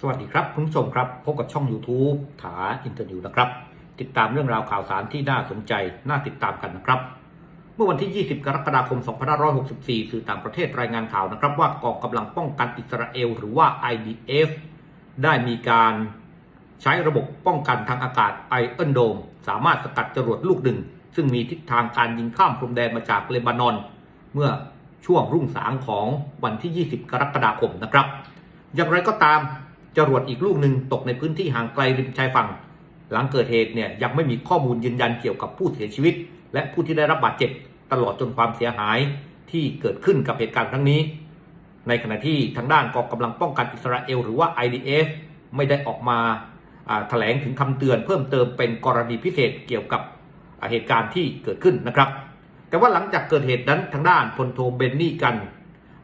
สวัสดีครับคุณผู้ชมครับพบกับช่อง YouTube ถาอินเตอร์นิวนะครับ ติดตามเรื่องราวข่าวสารที่น่าสนใจน่าติดตามกันนะครับ เมื่อวันที่ 20 กรกฎาคม 2564 สื่อต่างประเทศรายงานข่าวนะครับ ว่ากองกำลังป้องกันอิสราเอล หรือว่า IDF ได้มีการใช้ระบบป้องกันทางอากาศไอเอินโดมสามารถสกัดจรวดลูกหนึ่ง ซึ่งมีทิศทางการยิงข้ามพรมแดนมาจากเลบานอน เมื่อช่วงรุ่งสางของวันที่ 20 กรกฎาคมนะครับ อย่างไรก็ตาม จรวดอีกลูกหนึ่งตกในพื้นที่ห่างไกลริมชายฝั่ง หลังเกิดเหตุเนี่ยยังไม่มีข้อมูลยืนยันเกี่ยวกับผู้เสียชีวิต และผู้ที่ได้รับบาดเจ็บ ตลอดจนความเสียหายที่เกิดขึ้นกับเหตุการณ์ครั้งนี้ ในขณะที่ทางด้านกองกำลังป้องกันอิสราเอลหรือว่า IDF ไม่ได้ออกมาแถลงถึงคำเตือนเพิ่มเติมเป็นกรณีพิเศษเกี่ยวกับเหตุการณ์ที่เกิดขึ้นนะครับ แต่ว่าหลังจากเกิดเหตุนั้นทางด้านพลโทเบนนี่กัน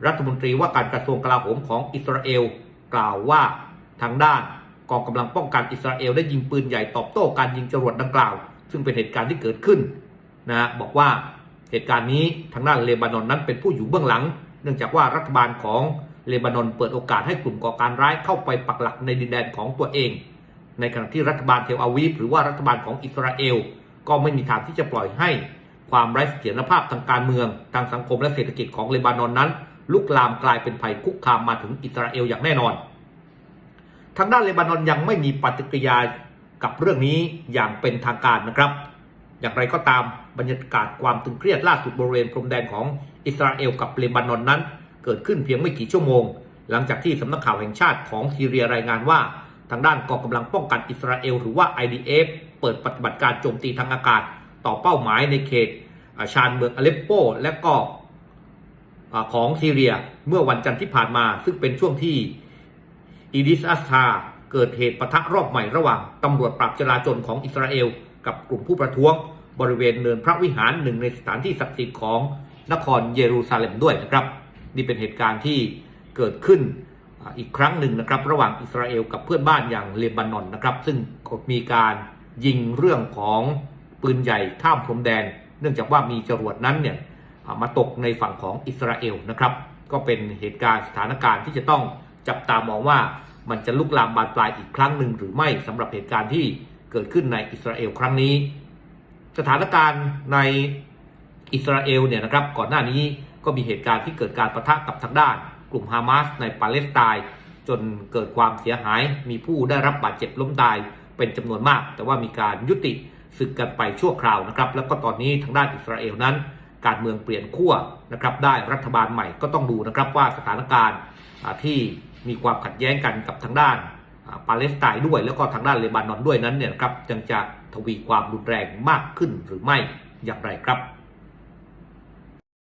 รัฐมนตรีว่าการกระทรวงกลาโหมของอิสราเอล กล่าวว่า ทางด้านกองกำลังป้องกันอิสราเอลได้ยิงปืนใหญ่ตอบโต้การยิงจรวดดังกล่าว ซึ่งเป็นเหตุการณ์ที่เกิดขึ้นนะฮะบอกว่าเหตุการณ์นี้ทางด้านเลบานอนนั้นเป็นผู้อยู่เบื้องหลัง เนื่องจากว่ารัฐบาลของเลบานอนเปิดโอกาสให้กลุ่มก่อการร้ายเข้าไปปักหลักในดินแดนของตัวเอง ในขณะที่รัฐบาลเทลอาวีฟหรือว่ารัฐบาลของอิสราเอล ก็ไม่มีทางที่จะปล่อยให้ความไร้เสถียรภาพทางการเมือง ทางสังคมและเศรษฐกิจของเลบานอนนั้น ลุกลามกลายเป็นภัยคุกคามมาถึงอิสราเอลอย่างแน่นอน ทางด้านเลบานอนยังไม่มีปฏิกิริยากับเรื่องนี้อย่างเป็นทางการนะครับ อย่างไรก็ตามบรรยากาศความตึงเครียดล่าสุดบริเวณพรมแดนของอิสราเอลกับเลบานอนนั้น เกิดขึ้นเพียงไม่กี่ชั่วโมง หลังจากที่สำนักข่าวแห่งชาติของซีเรียรายงานว่า ทางด้านกองกำลังป้องกันอิสราเอลหรือว่า IDF เปิดปฏิบัติการโจมตีทางอากาศ ต่อเป้าหมายในเขตชานเมืองอเลปโป และก็ของซีเรียเมื่อวันจันทร์ที่ผ่านมา ซึ่งเป็นช่วงที่ อีดิสอัสทาเกิดเหตุปะทะรอบใหม่ระหว่างตำรวจปราบจราจรของอิสราเอล กับกลุ่มผู้ประท้วง บริเวณเนินพระวิหารหนึ่งในสถานที่ศักดิ์สิทธิ์ของนครเยรูซาเล็มด้วยนะครับ นี่เป็นเหตุการณ์ที่เกิดขึ้นอีกครั้งหนึ่งนะครับ ระหว่างอิสราเอลกับเพื่อนบ้านอย่างเลบานอนนะครับ ซึ่งมีการยิงเรื่องของปืนใหญ่ข้ามพรมแดน เนื่องจากว่ามีจรวดนั้นเนี่ยมาตกในฝั่งของอิสราเอลนะครับ ก็เป็นเหตุการณ์สถานการณ์ที่จะต้อง จับตามองว่ามันจะลุกลามบานปลายอีกครั้งหนึ่งหรือไม่สำหรับเหตุการณ์ที่เกิดขึ้นในอิสราเอลครั้งนี้ สถานการณ์ในอิสราเอลเนี่ยนะครับก่อนหน้านี้ก็มีเหตุการณ์ที่เกิดการประทะกับทางด้าน กลุ่มฮามาสในปาเลสไตน์จนเกิดความเสียหาย มีผู้ได้รับบาดเจ็บล้มตายเป็นจำนวนมาก แต่ว่ามีการยุติศึกกันไปชั่วคราวนะครับ แล้วก็ตอนนี้ทางด้านอิสราเอลนั้น การเมืองเปลี่ยนขั้วนะครับ ได้รัฐบาลใหม่ก็ต้องดูนะครับว่าสถานการณ์ที่ มีความขัดแย้งกันกับทางด้านปาเลสไตน์ด้วย แล้วก็ทางด้านเลบานอนด้วยนั้นเนี่ยครับจึงจะทวีความรุนแรงมากขึ้นหรือไม่อย่างไรครับ